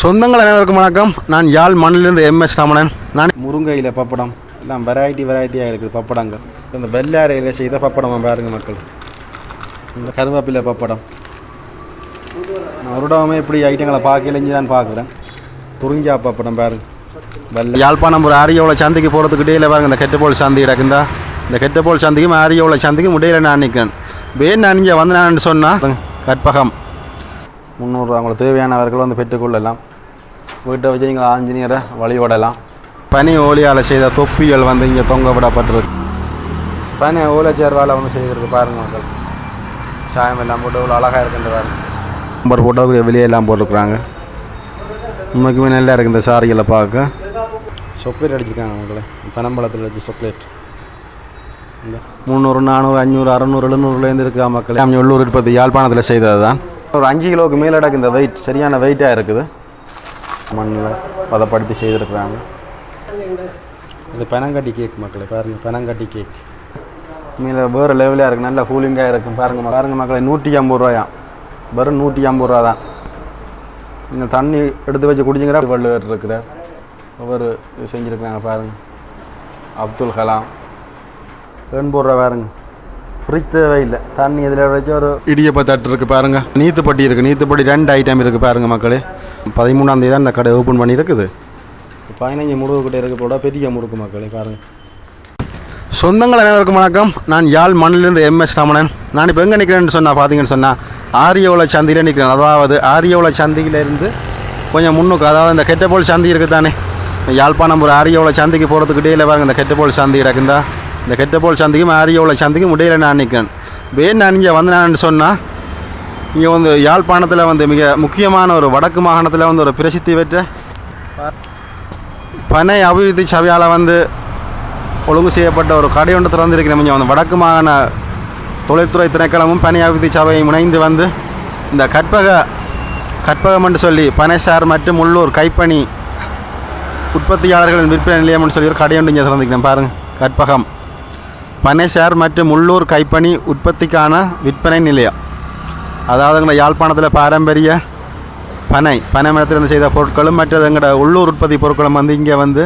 சொந்தங்கள் அனைவருக்கும் வணக்கம். நான் யாழ் மண்ணிலிருந்து எம்எஸ் ரமணன். நான் முருங்கையில் பப்படம். எல்லாம் வெரைட்டி வெரைட்டியாக இருக்குது பப்படங்கள். இந்த வெள்ளாரையில் செய்த பப்படம் பாருங்க மக்கள். இந்த கருவேப்பிலை பப்படம். இடமே இப்படி ஐட்டங்களை பார்க்கலஞ்சு தான் பார்க்குறேன். துறிஞ்சா பப்படம் பாருங்க. வெள்ளை. யாழ்ப்பாணம் ஒரு ஆரியோல சந்தைக்கு போகிறதுக்கு இடையில பாருங்க இந்த கெட்டபோல் சந்தை கிடக்குந்தா. இந்த கெட்டபோல் சந்தைக்கும் ஆரியோல சந்தைக்கும் இடையில நான் நிற்கிறேன் வேன் நான் இங்கே வந்து நான் சொன்னால் கற்பகம். முந்நூறு அவங்களுக்கு தேவையானவர்கள் வந்து பெற்றுக்கொள்ளலாம் வீட்டை வச்சு நீங்கள் ஆஞ்சநேயரை வழிபடலாம் பனி ஓலியால் செய்த தொப்பிகள் வந்து இங்கே தொங்க விடப்பட்டிருக்கு. பனி ஓலைச்சேர்வால் வந்து செய்திருக்கு பாருங்க மக்கள். சாயம் எல்லாம் போட்டு இவ்வளோ அழகாக இருக்குன்ற பாருங்க. நம்பர் போட்டோ வெளியெல்லாம் போட்டிருக்குறாங்க. உண்மைக்குமே நல்லா இருக்குது இந்த சாரிகளை பார்க்க. சாக்லேட் அடிச்சிருக்காங்க மக்களே. பனம்பழத்தில் வச்சு சாக்லேட் இந்த முந்நூறு நானூறு அஞ்சூறு அறநூறு எழுநூறுலேருந்து இருக்கா மக்கள். நம்ம உள்ளூர் உற்பத்தி யாழ்ப்பாணத்தில் செய்தது தான் ஒரு அஞ்சு கிலோவுக்கு மேலே அடக்கு இந்த வெயிட் சரியான வெயிட்டாக இருக்குது. மண்ணில் பதப்படுத்தி செய்திருக்கிறாங்க. இது பனங்கட்டி கேக் மக்களே பாருங்கள் பனங்கட்டி கேக் மேலே வேறு லெவலாக இருக்குது நல்லா கூலிங்காக இருக்கும் பாருங்கள் பாருங்கள் மக்களே நூற்றி ஐம்பது ரூபாயாம் வெறும் நூற்றி ஐம்பது ரூபா தான். இந்த தண்ணி எடுத்து வச்சு குடிச்சிங்கிற வள்ளுவர் இருக்கிறார் ஒவ்வொரு இது செஞ்சுருக்காங்க பாருங்கள் அப்துல் கலாம். எண்பது ரூபா பாருங்க. ஃப்ரிட்ஜ் தேவையில்லை. தண்ணி இதில் வச்சு ஒரு இடியப்ப தட்டு இருக்குது பாருங்கள் நீத்துப்பட்டி இருக்குது நீத்துப்பட்டி ரெண்டு ஐட்டம் இருக்குது பாருங்கள் மக்களே. பதிமூணாம் தேதி தான் இந்த கடை ஓப்பன் பண்ணியிருக்குது. பதினஞ்சு முடுக்கு கிட்ட இருக்க போட. பெரிய முடுக்கு மக்களே பாருங்கள் சொந்தங்கள் அனைவருக்கும் வணக்கம். நான் யாழ் மண்ணிலிருந்து எம்எஸ் ரமணன். நான் இப்போ எங்கே நிற்கிறேன்னு சொன்னால் பார்த்தீங்கன்னு சொன்னால் ஆரியோல சந்தையில் நிற்கிறேன் அதாவது ஆரியோல சந்தையிலேருந்து கொஞ்சம் முன்னுக்கு அதாவது இந்த கெட்டபோல் சந்தை இருக்குது தானே யாழ்ப்பாணம் ஒரு ஆரியோல சந்தைக்கு போகிறதுக்கு இடையில பாருங்க இந்த கெட்டபோல் சந்தை இருக்குந்தா இந்த கெட்டபோல் சந்தைக்கும் ஆரியோல சந்தைக்கும் இடையில நான் நிற்கிறேன் வேன் நான் இங்கே வந்தேன்னு சொன்னால் இங்கே வந்து யாழ்ப்பாணத்தில் வந்து மிக முக்கியமான ஒரு வடக்கு மாகாணத்தில் வந்து ஒரு பிரசித்தி பெற்ற பனை அபிவிருத்தி சபையால் வந்து ஒழுங்கு செய்யப்பட்ட ஒரு கடை ஒன்று திறந்திருக்கிறேன். கொஞ்சம் வந்து வடக்கு மாகாண தொழில்துறை திணைக்களமும் பனை அபிவிருத்தி சபையும் இணைந்து வந்து இந்த கற்பக கற்பகம் என்று சொல்லி பனைசார் மற்றும் உள்ளூர் கைப்பணி உற்பத்தியாளர்களின் விற்பனை நிலையம்னு சொல்லி ஒரு கடை ஒன்று இங்கே திறந்துக்கிறேன் பாருங்கள் கற்பகம். பனேஷார் மற்றும் உள்ளூர் கைப்பணி உற்பத்திக்கான விற்பனை நிலையம். அதாவது எங்களை யாழ்ப்பாணத்தில் பாரம்பரிய பனை பனை மரத்திலிருந்து செய்த பொருட்களும் மற்றது எங்களோட உள்ளூர் உற்பத்தி பொருட்களும் வந்து இங்கே வந்து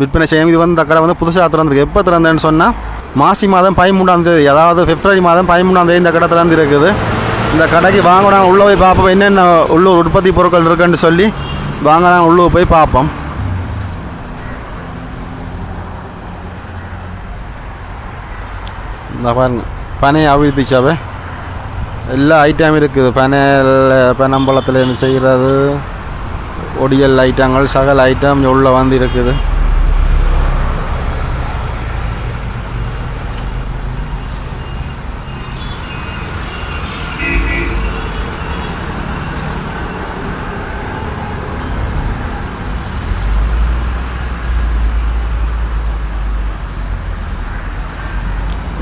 விற்பனை செய்யும் இது வந்து கடை வந்து புதுசாக திறந்துருக்கு. எப்போ திறந்தேன்னு சொன்னால் மாசி மாதம் பதிமூணாம் தேதி அதாவது பிப்ரவரி மாதம் பதிமூணாம் தேதி இந்த கடை திறந்து இருக்குது இந்த கடைக்கு வாங்கினா உள்ளே போய் பார்ப்போம் என்னென்ன உள்ளூர் உற்பத்தி பொருட்கள் இருக்குன்னு சொல்லி வாங்கினா உள்ளூர் போய் பார்ப்போம். இந்த பாருங்க பனை அவிழ்த்தி எல்லா ஐட்டம் இருக்குது. பனையில் பனம்பழத்துலேருந்து செய்கிறது ஒடியல் ஐட்டங்கள் சகல ஐட்டம் உள்ளே வந்து இருக்குது.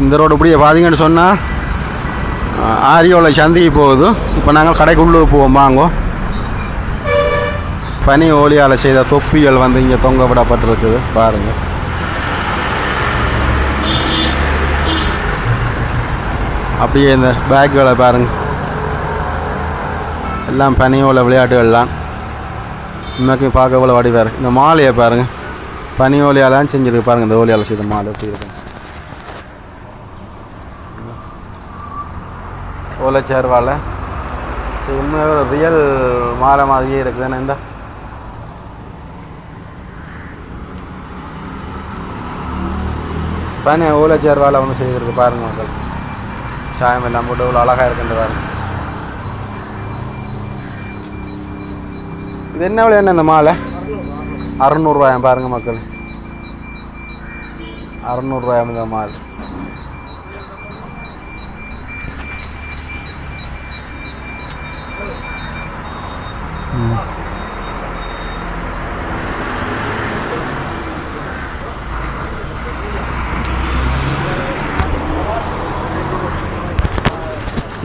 இந்த ரோடு இப்படியே பார்த்தீங்கன்னு சொன்னால் ஆரியோவில் சந்தைக்கு போகுது. இப்போ நாங்கள் கடைக்குள்ளே போவோம் வாங்கோ. பனி ஓலியால் செய்த தொப்பிகள் வந்து இங்கே தொங்க விடப்பட்டிருக்குது பாருங்கள் அப்படியே இந்த பேக்குகளை பாருங்கள் எல்லாம் பனியோல விளையாட்டுகள்லாம் இன்னைக்கு பார்க்க போல வாடி இந்த மாலையை பாருங்கள் பனி ஓலியாலாம் செஞ்சுருக்கு பாருங்கள் இந்த ஓலியால் செய்த மாலை எப்படி இருக்கு ஓலைச்சேர்வால் இது உண்மையாக ஒரு ரியல் மாலை மாதிரியே இருக்குதுன்னு இந்த? பனி ஓலைச்சேர்வால் வந்து செய்திருக்கு பாருங்க மக்கள். சாயம் எல்லாம் போட்டு இவ்வளோ அழகாக இருக்குன்ற பாருங்க. இது என்ன விலை என்ன இந்த மாலை? அறநூறுவாயம் பாருங்க மக்கள். அறநூறுவாயம் இந்த மாலை.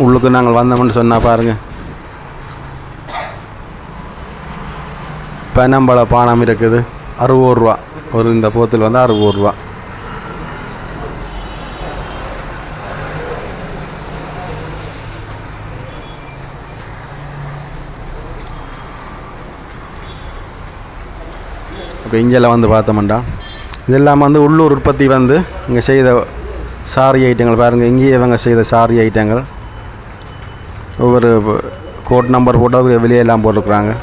உள்ளுக்கு நாங்கள் வந்தோம்னு சொன்னால் பாருங்கள் பனம்பழ பானம் இருக்குது. அறுபது ரூபா. ஒரு இந்த போத்தில் வந்து அறுபது ரூபா. இப்போ இங்கெல்லாம் வந்து பார்த்தோம்டா. இதெல்லாம் வந்து உள்ளூர் உற்பத்தி வந்து இங்கே செய்த சாரி ஐட்டங்கள் பாருங்கள் இங்கேயே இவங்க செய்த சாரி ஐட்டங்கள். ஒவ்வொரு கோட் நம்பர் போட்டு வெளியெல்லாம் போட்டிருக்குறாங்க.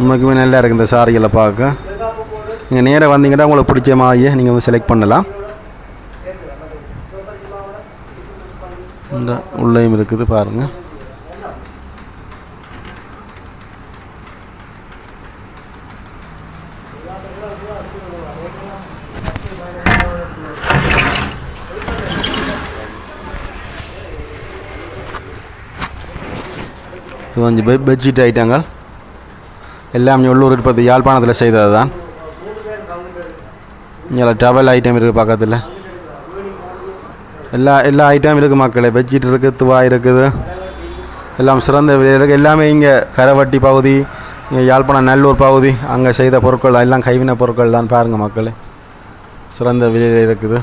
உண்மைக்குமே நல்லா இருக்குது இந்த சாரிகளை பார்க்க. நீங்கள் நேராக வந்தீங்கன்னா உங்களுக்கு பிடிச்ச மாதிரியே நீங்கள் வந்து செலக்ட் பண்ணலாம். இந்த உள்ளேயும் இருக்குது பாருங்கள் கொஞ்சம் பெ பெட்ஷீட் ஐட்டங்கள் எல்லாம் உள்ளூர் உற்பத்தி யாழ்ப்பாணத்தில் செய்தது தான் இங்கே டவல் ஐட்டம் இருக்குது பக்கத்தில். எல்லா எல்லா ஐட்டமும் இருக்குது மக்களே. பெட்ஷீட் இருக்குது துவா இருக்குது. எல்லாம் சிறந்த விலையில் இருக்குது எல்லாமே இங்கே கரவட்டி பகுதி இங்கே யாழ்ப்பாணம் நல்லூர் பகுதி அங்கே செய்த பொருட்கள் எல்லாம் கைவினை பொருட்கள் தான் பாருங்கள் மக்களே. சிறந்த விலையில் இருக்குது.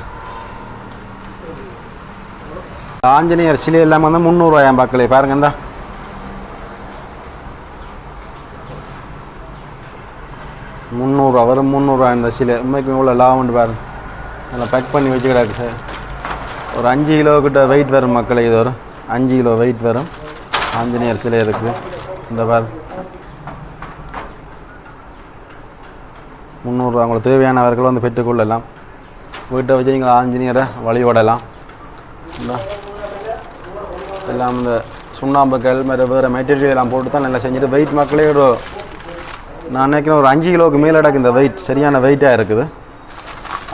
ஆஞ்சநேயர் சிலை எல்லாம் வந்து முந்நூறுவாயாம் மக்களே. பாருங்க இந்தா. முந்நூறுரூவா வரும் முந்நூறுரூவா இந்த சிலை உண்மைக்கு இவ்வளோ லாபம்னு பாரு. நல்லா பேக் பண்ணி வச்சு சார். ஒரு அஞ்சு கிலோ கிட்ட வெயிட் வரும் மக்களே இது வரும். அஞ்சு கிலோ வெயிட் வரும். ஆஞ்சநேயர் சிலை இருக்குது இந்த பார். முந்நூறுரூவா உங்களுக்கு தேவையானவர்கள் வந்து பெற்றுக்கொள்ளலாம். வீட்டை வச்சு நீங்கள் ஆஞ்சநேயரை வழிபடலாம் எல்லாம் இந்த சுண்ணாம்புகள் வேறு வேறு மெட்டீரியல் எல்லாம் போட்டு தான் நல்லா செஞ்சுட்டு வெயிட் மக்களே ஒரு நான் நினைக்கிறேன் ஒரு அஞ்சு கிலோவுக்கு மேலே இந்த வெயிட் சரியான வெயிட்டாக இருக்குது.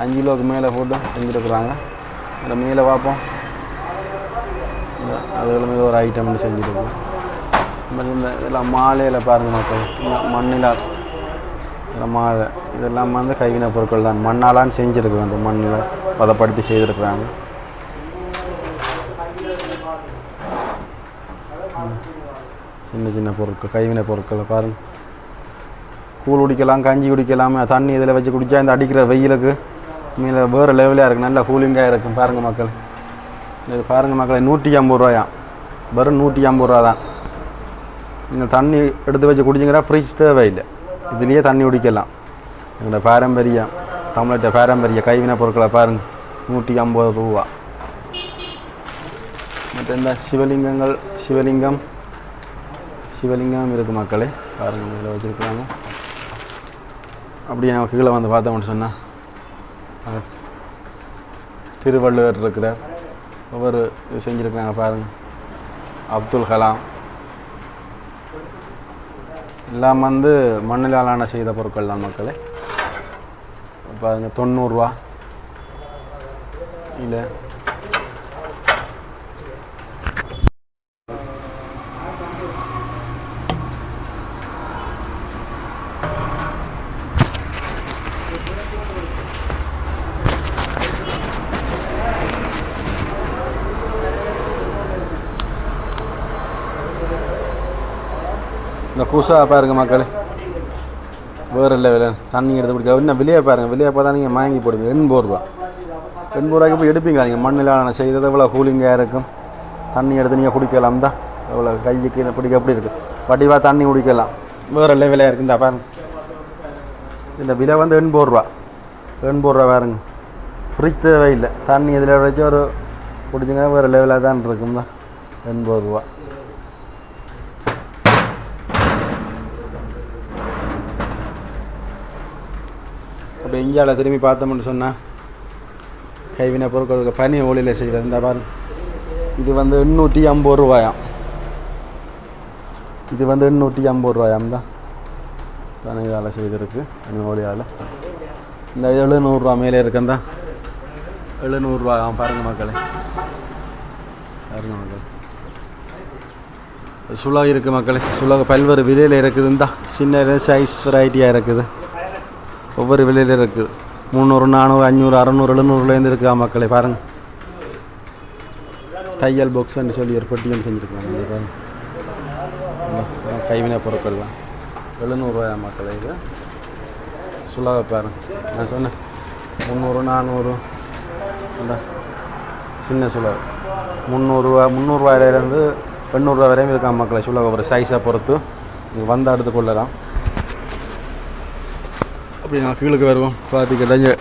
அஞ்சு கிலோவுக்கு மேலே போட்டு செஞ்சுருக்குறாங்க அதில் மேலே பார்ப்போம். அதில் அதுகளும் ஒரு ஐட்டம்னு செஞ்சுருக்கோம் இந்த இதெல்லாம் மாலையில் பாருங்கள் மக்கள். மண்ணில் மாலை. இதெல்லாம் வந்து கைவினை பொருட்கள் தான். மண்ணாலான்னு செஞ்சுருக்குறோம் அந்த மண்ணில். பதப்படுத்தி செய்திருக்கிறாங்க. சின்ன சின்ன பொருட்கள் கைவினை பொருட்களை பாருங்கள் கூழ் குடிக்கலாம் கஞ்சி குடிக்கலாம் தண்ணி இதில் வச்சு குடித்தா இந்த அடிக்கிற வெயிலுக்கு மேலே வேறு லெவலாக இருக்குது நல்லா கூலிங்காக இருக்கும் பாருங்கள் மக்கள். இது பாருங்கள் மக்களை நூற்றி ஐம்பது ரூபாயாம் வெறும் நூற்றி ஐம்பது ரூபா தான். நீங்கள் தண்ணி எடுத்து வச்சு குடிச்சிங்கன்னா ஃப்ரிட்ஜ் தேவையில்லை. இதுலேயே தண்ணி குடிக்கலாம். எங்களோட பாரம்பரியம் தமிழ்நாட்டு பாரம்பரிய கைவினை பொருட்களை பாருங்கள் நூற்றி ஐம்பது ரூபா. மற்ற இந்த சிவலிங்கங்கள் சிவலிங்கம் சிவலிங்கம் இருக்குது மக்களே. பாருங்கள் இதில் வச்சுருக்குறாங்க. அப்படி நம்ம கீழே வந்து பார்த்தோம்னு சொன்னால் திருவள்ளுவர் இருக்கிறார் ஒவ்வொரு இது பாருங்கள் அப்துல் கலாம். எல்லாம் வந்து மண்ணிலாலான செய்த பொருட்கள் தான் மக்களே. பாருங்க தொண்ணூறுரூவா இல்லை இந்த பாருங்கள் மக்களே. வேறு லெவலில் தண்ணி எடுத்து பிடிக்க இன்னும் வெளியே பாருங்கள் வெளியே பார்த்தா நீங்கள் வாங்கி போடுவீங்க. எண்பது ரூபா. எண்பது ரூபாய்க்கு போய் எடுப்பீங்களா நீங்கள் மண்ணிலான செய்தது எவ்வளோ கூலிங்காக இருக்கும். தண்ணி எடுத்து நீங்கள் குடிக்கலாம் தான். எவ்வளோ கைக்கு பிடிக்க எப்படி இருக்குது வடிவாக தண்ணி குடிக்கலாம். வேறு லெவலாக இருக்குது இந்த பாருங்க. இந்த விலை வந்து எண்பது ரூபா. எண்பது ரூபா பாருங்க. ஃப்ரிட்ஜ் தேவையில்லை. தண்ணி இதில் வச்சு ஒரு குடிச்சிங்கன்னா வேறு லெவலாக தான் இருக்கும் தான். எண்பது ரூபா. அப்படி இந்தியாவில் திரும்பி பார்த்தோம்னு சொன்னால் கைவினை பொருட்களுக்கு பனி ஒளியில் செய்கிறது இந்த பாரு இது வந்து எண்ணூற்றி ஐம்பது ரூபாயாம் இது வந்து எண்ணூற்றி ஐம்பது ரூபாயாம் தான் பனை இதால் செய்திருக்கு பனி ஒளியால். இந்த எழுநூறுரூவா மேலே இருக்கந்தான் எழுநூறுரூவா பாருங்கள் மக்களே. பாருங்கள் மக்கள். சுலக இருக்குது மக்களே. சுலக பல்வேறு விலையில் இருக்குது தான் சின்ன சைஸ் வெரைட்டியாக இருக்குது. ஒவ்வொரு விலையில் இருக்குது முந்நூறு நானூறு அஞ்சூறு அறநூறு எழுநூறுலேருந்து இருக்கா மக்களை பாருங்கள் தையல் பாக்ஸ்ன்னு சொல்லி ஒரு பெட்டி செஞ்சுருக்காங்க இங்கே பாருங்க. இந்த கைவினை பொருட்கள்லாம். எழுநூறுவாயா மக்களை இது? சுலாக பாருங்க. நான் சொன்னேன். முந்நூறு நானூறு இந்த சின்ன சுலாக முந்நூறுரூவா முந்நூறுரூவாயிலேருந்து எண்ணூறுரூவா வரையும் இருக்கா மக்களை சுலாக ஒரு சைஸை பொறுத்து. நீங்கள் வந்து எடுத்து கொள்ளலாம் அப்படி நான் கீழுக்கு வருவோம். பார்த்துக்கிட்ட இங்கே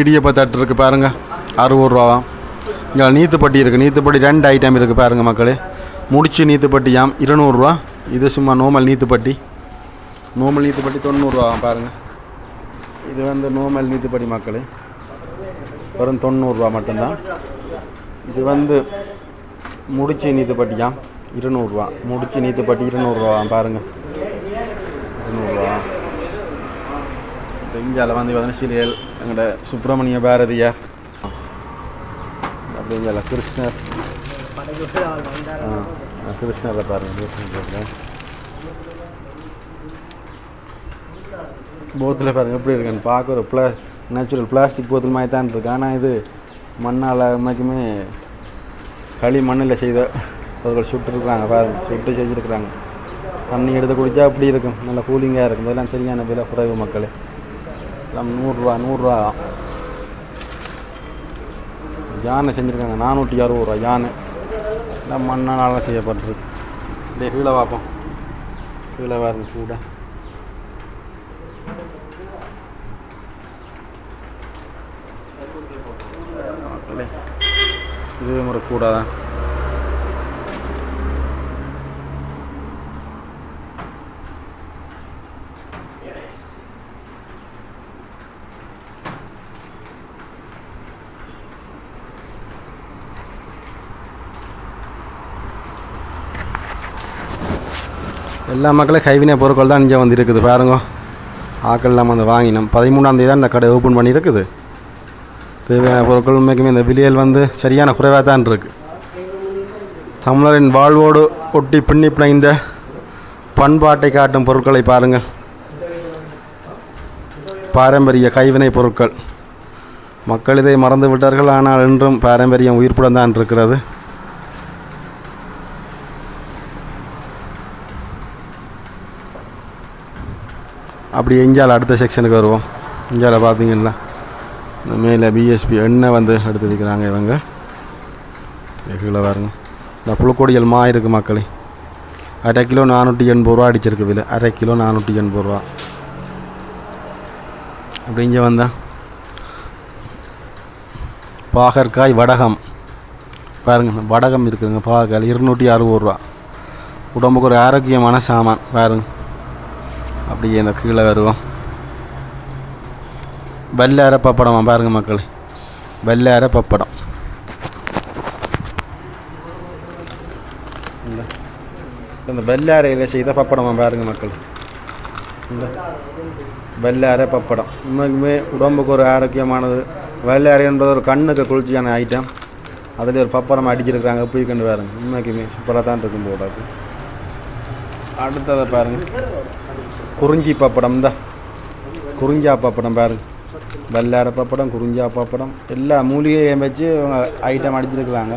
இடியப்ப தட்டு இருக்குது பாருங்கள் அறுபது ரூபாவாம் இங்கே நீத்துப்பட்டி இருக்குது நீத்துப்பட்டி ரெண்டு ஐட்டம் இருக்குது பாருங்கள் மக்களே. முடிச்சு நீத்துப்பட்டியாம் இருநூறுவா இது சும்மா நோமல் நீத்துப்பட்டி. நோமல் நீத்துப்பட்டி தொண்ணூறுரூவா பாருங்கள் இது வந்து நோமல் நீத்துப்பட்டி மக்களே. வெறும் தொண்ணூறுரூவா மட்டும்தான். இது வந்து முடிச்சு நீத்துப்பட்டியாம் இருநூறுவா முடிச்சு நீத்துப்பட்டி இருநூறுவா பாருங்கள் இருநூறுவா இந்தியாவில் வந்து பார்த்தீங்கன்னா சீரியல் எங்களோட சுப்பிரமணிய பாரதியார் அப்படி கிருஷ்ணர் ஆ கிருஷ்ணரை பாருங்கள் கிருஷ்ணர் போத்தில் பாருங்கள் எப்படி இருக்குன்னு பார்க்க ஒரு பிளா நேச்சுரல் பிளாஸ்டிக் போத்தில் மாதிரி தான் இருக்கு ஆனால் இது மண்ணால் உண்மைக்குமே களி மண்ணில் செய்த அவர்கள் சுட்டுருக்குறாங்க பாருங்கள் சுட்டு செஞ்சுருக்குறாங்க தண்ணி எடுத்து குடித்தா அப்படி இருக்கும் நல்லா கூலிங்காக இருக்கும் இதெல்லாம் சரியான விலை குறைவு மக்களே எல்லாம் நூறுரூவா நூறுரூவா. யானை செஞ்சுருக்காங்க. நானூற்றி அறுபது ரூபா யானை. எல்லாம் மண்ணால் செய்யப்பட்டிருக்கு. அப்படியே கீழே பார்ப்போம் கீழே பாருங்க கூட. இதே முறை கூட தான். எல்லா மக்களும் கைவினை பொருட்கள் தான் இங்கே வந்து இருக்குது பாருங்க ஆக்கள்லாம் வந்து வாங்கினோம். பதிமூணாம் தேதி தான் இந்த கடை ஓப்பன் பண்ணியிருக்குது. தேவையான பொருட்கள் உண்மைக்குமே இந்த விலையில் வந்து சரியான குறைவாக தான் இருக்குது தமிழரின் வாழ்வோடு ஒட்டி பின்னி பிணைந்த பண்பாட்டை காட்டும் பொருட்களை பாருங்கள் பாரம்பரிய கைவினை பொருட்கள். மக்கள் இதை மறந்து விட்டார்கள் ஆனால் இன்றும் பாரம்பரியம் உயிர்ப்புடன் தான் இருக்கிறது. அப்படி எஞ்சால் அடுத்த செக்ஷனுக்கு வருவோம். இஞ்சால பார்த்தீங்கன்னா இந்த மேலே பிஎஸ்பி எண்ணெய் வந்து எடுத்து வைக்கிறாங்க இவங்க கீழே பாருங்க. இந்த புழுக்கொடிகள் மா இருக்கு மக்களே. அரை கிலோ நானூற்றி எண்பது ரூபா அடிச்சிருக்கு விலை. அரை கிலோ நானூற்றி எண்பது ரூபா. அப்படி இங்கே பாகற்காய் வடகம். பாருங்க வடகம் இருக்குதுங்க. பாகற்காய் இருநூற்றி அறுபது ரூபா. உடம்புக்கு ஒரு ஆரோக்கியமான சாமான். பாருங்க. அப்படியே இந்த கீழே வருவோம். வல்லார பப்படமா பாருங்க மக்கள். வல்லார பப்படம் இந்த இந்த வெள்ளாரையில் செய்த பப்படமா பாருங்க மக்கள். இந்த வெள்ளாரை பப்படம் உண்மைக்குமே உடம்புக்கு ஒரு ஆரோக்கியமானது. வெள்ளாரைன்றது ஒரு கண்ணுக்கு குளிர்ச்சியான ஐட்டம் அதில் ஒரு பப்படம் அடிச்சிருக்கிறாங்க போய் கண்டு பாருங்க. உண்மைக்குமே சூப்பராக தான் இருக்கும் போடாது அடுத்ததை பாருங்க. குறிஞ்சி பப்படம் தான். குறிஞ்சா பப்படம் பாருங்க. வெள்ளார பப்படம் குறிஞ்சா பப்படம் எல்லா மூலிகையும் வச்சு இவங்க ஐட்டம் அடிச்சிருக்கிறாங்க.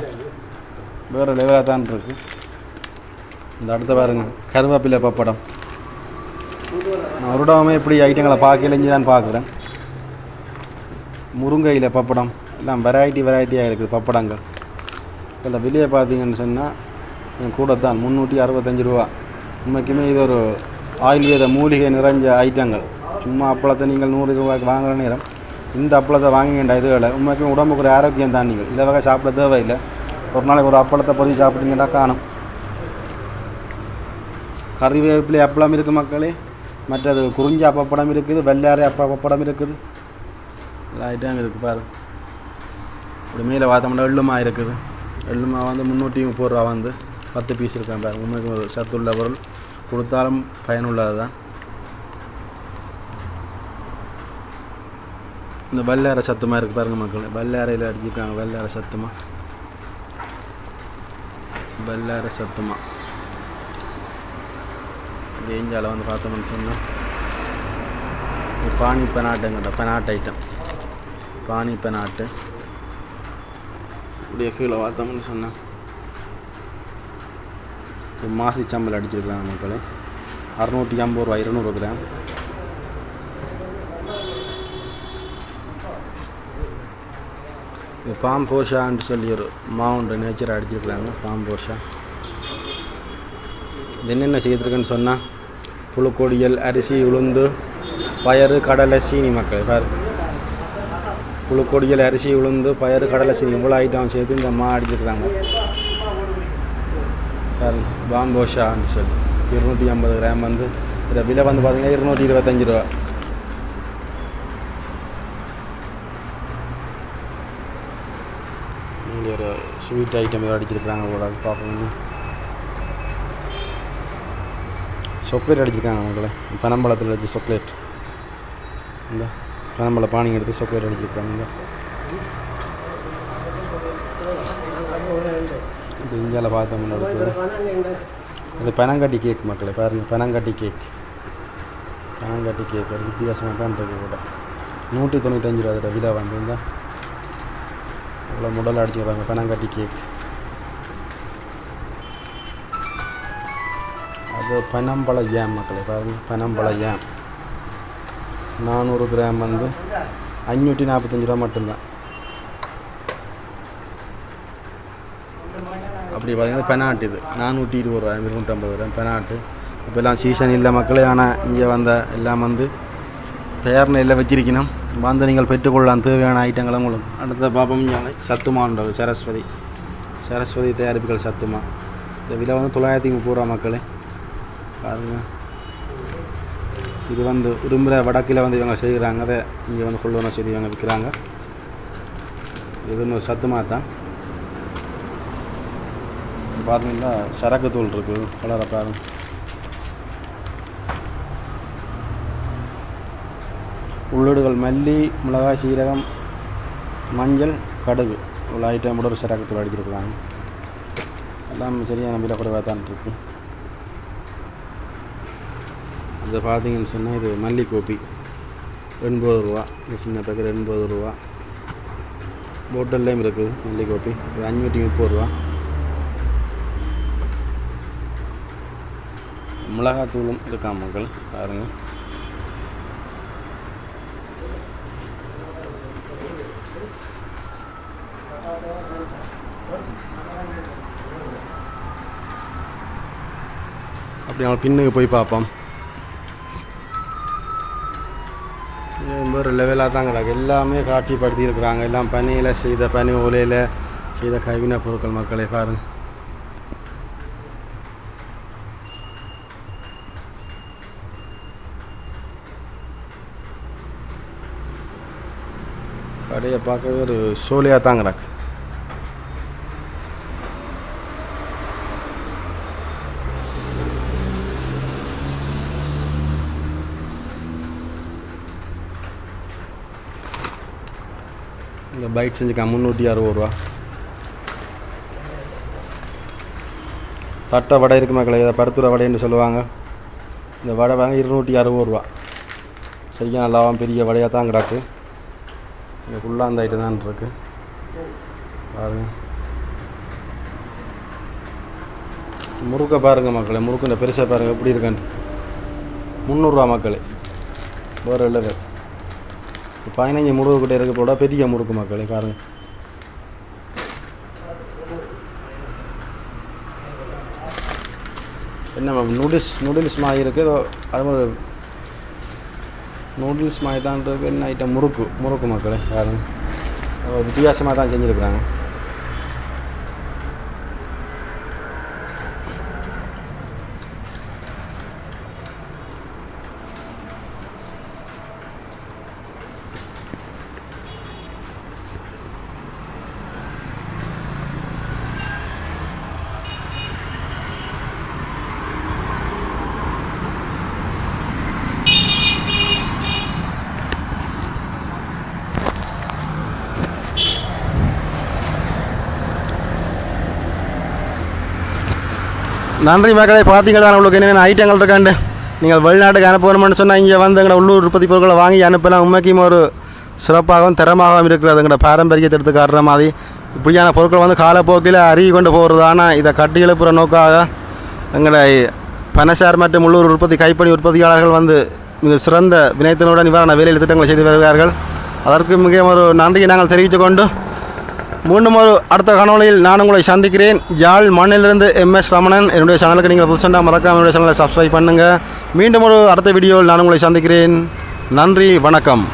வேறு லெவலாக தான் இருக்கு. இந்த அடுத்த பாருங்க கருவேப்பிலை பப்படம். நான் ஒரு இப்படி ஐட்டங்களை பார்க்கலஞ்சு தான் பார்க்குறேன். முருங்கையில் பப்படம் எல்லாம் வெரைட்டி வெரைட்டியாக இருக்குது பப்படங்கள். இதில் வெளியே பார்த்தீங்கன்னு சொன்னால் கூட தான் முந்நூற்றி அறுபத்தஞ்சு ரூபா. உண்மைக்குமே இது ஒரு ஆயுர்வேத மூலிகை நிறைஞ்ச ஐட்டங்கள். சும்மா அப்பளத்தை நீங்கள் நூறு ரூபாய்க்கு வாங்குற நேரம் இந்த அப்பளத்தை வாங்கிக்கின்ற இதுகளை உண்மைக்குமே உடம்புக்கு ஒரு ஆரோக்கியம் தான் நீங்கள். இதை வகை சாப்பிட தேவையில்லை. ஒரு நாளைக்கு ஒரு அப்பளத்தை பொறி சாப்பிட்டீங்கன்னா காணும். கறிவேப்பிலை அப்பளம் இருக்குது மக்களே. மற்றது குறிஞ்சி அப்பப்படம் இருக்குது வெள்ளாரை அப்பப்படம் இருக்குது. எல்லா ஐட்டம் இருக்குது பாரு. இப்படி மேலே பார்த்தோம்னா எள்ளுமா இருக்குது. எள்ளுமா வந்து முந்நூற்றி முப்பது ரூபா வந்து. பத்து பீஸ் இருக்கான் பாருங்க. உண்மைக்கு ஒரு சத்துள்ள பொருள். கொடுத்தாலும் பயனுள்ளது தான் இந்த வெள்ளாரை சத்துமா இருக்குது பாருங்கள் மக்கள். வெள்ளாரையில் அடிச்சிருக்காங்க. வெள்ளாரை சத்துமா? வெள்ளாரை சத்துமா? ரேஞ்சால் வந்து பார்த்தோம்னு சொன்னால் இது பானி பெனாட்டுங்கிட்ட பெனாட் ஐட்டம் பானி பெனாட்டு இப்படியே கீழே பார்த்தோம்னு சொன்னேன் மாசி சம்பல் அடிச்சிருக்கலாம் மக்களே. அறுநூற்றி ஐம்பது ரூபா இருநூறு கிராம் இது போஷான்னு சொல்லி ஒரு மாவுண்டு நேச்சர் அடிச்சிருக்கிறாங்க பாம்போஷா இது என்னென்ன செய்திருக்குன்னு சொன்னால் புழுக்கொடியல் அரிசி உளுந்து பயறு கடலை சீனி மக்கள் பாரு. புழுக்கொடியல் அரிசி உளுந்து பயறு கடலை சீனி இவ்வளோ ஐட்டம் சேர்த்து இந்த மா அடிச்சிருக்காங்க பாருங்க பாம்போஷான்னு சொல்லி. இருநூற்றி ஐம்பது கிராம் வந்து இதில் விலை வந்து பார்த்தீங்கன்னா இருநூற்றி இருபத்தஞ்சி ரூபா. இங்கே ஒரு ஸ்வீட் ஐட்டம் ஏதோ அடிச்சிருக்காங்க கூட அது பார்க்கணும் சாக்லேட் அடிச்சிருக்காங்க அவங்கள பனம்பழத்தில் அடிச்சு சாக்லேட் இந்த பனம்பழ பானிங்க எடுத்து சாக்லேட் அடிச்சிருக்காங்க இந்த இது இந்தியாவில் பார்த்தோம்னா இருக்குது இது பனங்கட்டி கேக் மக்களே பாருங்க பனங்கட்டி கேக். பனங்கட்டி கேக் ஒரு வித்தியாசமாக தான் இருக்கு கூட. நூற்றி தொண்ணூத்தஞ்சு ரூபா அதோட விலை வந்து இந்த இவ்வளோ முடல் அடிச்சுக்கிறாங்க பனங்கட்டி கேக். அது பனம்பழ ஏம் மக்களே பாருங்க பனம்பழ ஏம் நானூறு கிராம் வந்து அஞ்சூற்றி நாற்பத்தஞ்சு ரூபா மட்டும்தான். அப்படி பார்த்தீங்கன்னா பெனாட்டு இது. நானூற்றி இருபது ரூபா இருநூற்றம்பது ரூபா பெனாட்டு இப்போ எல்லாம் சீசன் இல்லை மக்களே ஆனால் இங்கே வந்த எல்லாம் வந்து தயார் நிலையில் வச்சிருக்கணும். வந்து நீங்கள் பெற்றுக்கொள்ளலாம். தேவையான ஐட்டங்களை உங்களுக்கு அடுத்த பாப்பம் ஞான சத்துமான்றது சரஸ்வதி. சரஸ்வதி தயாரிப்புகள் சத்துமா. இந்த விலை வந்து தொள்ளாயிரத்தி முப்பது ரூபா மக்களே. பாருங்கள் இது வந்து உடும்புற வடக்கில் வந்து இவங்க செய்கிறாங்க. அதை இங்கே வந்து கொள்ளுவரம் செய்து இவங்க விற்கிறாங்க. இது இன்னும் சத்துமா தான். பார்த்தீங்கன்னா சரக்கு தூள் இருக்குது கலரை பாருங்க. உள்ளீடுகள் மல்லி மிளகாய் சீரகம் மஞ்சள் கடுகு. இவ்வளோ ஐட்டம் கூட ஒரு சரக்கு தூள் அடிச்சிருக்கிறாங்க எல்லாம் சரியான விலை குறைவாக தான் இருக்குது பார்த்தீங்கன்னு சொன்னால் இது மல்லிகோப்பி எண்பது ரூபா. இந்த சின்ன பேக்கெட் எண்பது ரூபா. போட்டல்லையும் இருக்குது மல்லிகோப்பி இது அஞ்சூற்றி முப்பது ரூபா. மிளகாத்தூளும் இருக்கா மக்கள்? பாருங்க. அப்படி அவன் பின்னுக்கு போய் பார்ப்போம். ஒரு லெவலாக தான் கிடக்கு. எல்லாமே காட்சிப்படுத்தி இருக்கிறாங்க. எல்லாம் பனியில் செய்த பனி ஓலையில் செய்த கைவினைப் பொருட்கள் மக்களை பாருங்கள் கடையை பார்க்கவே ஒரு சோலியாக தான் கிடக்கு. இந்த பைக் செஞ்சுக்கா முந்நூற்றி அறுபது ரூபா. தட்டை வடை இருக்கு மக்களை இதை பருத்துற வடைன்னு சொல்லுவாங்க. இந்த வடை வாங்க இருநூற்றி அறுபது ரூபா. சரியா நல்லாவும் பெரிய வடையாக தான் கிடக்கு. இங்கே ஃபுல்லாக அந்த ஐட்டம் தான் இருக்கு. பாருங்க. முறுக்கை பாருங்க மக்களை முறுக்கு இந்த பெருசாக பாருங்க எப்படி இருக்கான்னு. முந்நூறுரூவா மக்களே வேறு இல்லை பதினஞ்சு முறுக்கு கிட்ட இருக்க போட பெரிய முறுக்கு மக்களே பாருங்க. என்ன மேம் நூடுல்ஸ் நூடுல்ஸ் மாதிரி இருக்குது அது மாதிரி நூடுல்ஸ் மாதிரி தான் இருக்குது என்ன ஐட்டம் முறுக்கு முறுக்கு மக்களே யாரும்? வித்தியாசமாக தான் செஞ்சுருக்குறாங்க. நன்றி மக்களை பார்த்தீங்கன்னா உங்களுக்கு என்னென்ன ஐட்டங்கள் இருக்காண்டு. நீங்கள் வெளிநாட்டுக்கு அனுப்பணும்னு சொன்னால் இங்கே வந்து எங்களோட உள்ளூர் உற்பத்தி பொருட்களை வாங்கி அனுப்பலாம். உண்மைக்கும் ஒரு சிறப்பாகவும் திறமாகவும் இருக்கிறது. எங்களோட பாரம்பரியத்தை எடுத்து காட்டுற மாதிரி இப்படியான பொருட்கள் வந்து காலப்போக்கில் அருகி கொண்டு போகிறது ஆனால் இதை கட்டி எழுப்புற நோக்காக எங்களை பனசார் மற்றும் உள்ளூர் உற்பத்தி கைப்பணி உற்பத்தியாளர்கள் வந்து மிக சிறந்த வினைத்தினுடன் நிவாரண வேலையில் திட்டங்களை செய்து வருகிறார்கள். அதற்கு மிக ஒரு நன்றியை நாங்கள் தெரிவித்துக்கொண்டு மீண்டும் ஒரு அடுத்த காணொலியில் நான் உங்களை சந்திக்கிறேன். யாழ் மண்ணிலிருந்து எம்எஸ் ரமணன். என்னுடைய சேனலுக்கு நீங்கள் புதுசாக மறக்காம என்னுடைய சேனலை சப்ஸ்கிரைப் பண்ணுங்கள் மீண்டும் ஒரு அடுத்த வீடியோவில் நான் உங்களை சந்திக்கிறேன். நன்றி வணக்கம்.